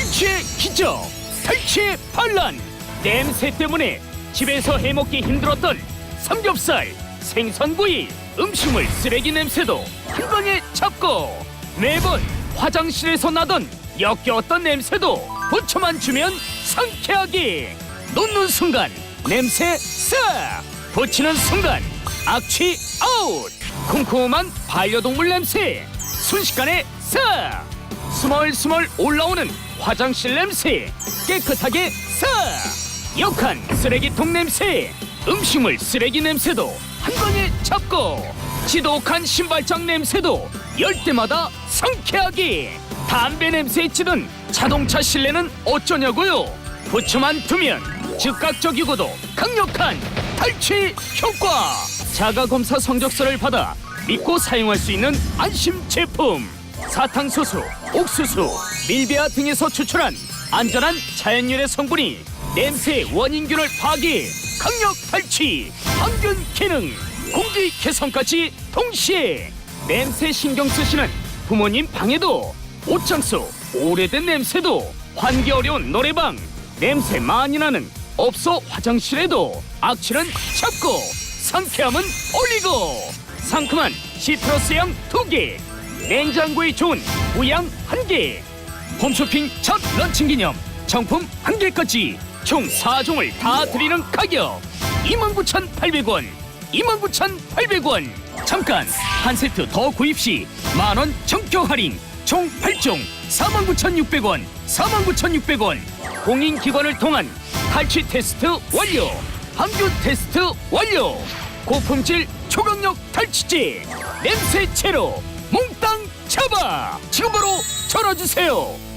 탈취의 기적 탈취의 반란. 냄새 때문에 집에서 해먹기 힘들었던 삼겹살 생선구이 음식물 쓰레기 냄새도 한 방에 잡고 매번 화장실에서 나던 역겨웠던 냄새도 부처만 주면 상쾌하게 놓는 순간 냄새 싹 붙이는 순간 악취 아웃. 쿰쿰한 반려동물 냄새 순식간에 싹 스멀스멀 올라오는 화장실 냄새 깨끗하게 싹 역한 쓰레기통 냄새 음식물 쓰레기 냄새도 한 방에 잡고 지독한 신발장 냄새도 열 때마다 상쾌하게! 담배 냄새에 찌든 자동차 실내는 어쩌냐고요? 부처만 두면 즉각적이고도 강력한 탈취 효과! 자가검사 성적서를 받아 믿고 사용할 수 있는 안심 제품! 사탕수수, 옥수수, 밀배아 등에서 추출한 안전한 자연유래 성분이 냄새 원인균을 파괴, 강력 탈취, 항균 기능, 공기 개선까지 동시에 냄새 신경 쓰시는 부모님 방에도 옷장속 오래된 냄새도 환기 어려운 노래방 냄새 많이 나는 업소 화장실에도 악취는 잡고 상쾌함은 올리고 상큼한 시트러스향 두개 냉장고에 좋은 우양 한 개, 홈쇼핑 첫 런칭 기념 정품 한 개까지 총 4종을 다 드리는 가격 29,800원, 29,800원. 잠깐 한 세트 더 구입 시 만원 정격 할인 총 8종 49,600원, 49,600원. 공인기관을 통한 탈취 테스트 완료, 항균 테스트 완료. 고품질 초강력 탈취제 냄새 제로 몽땅 잡아 지금 바로 전화 주세요.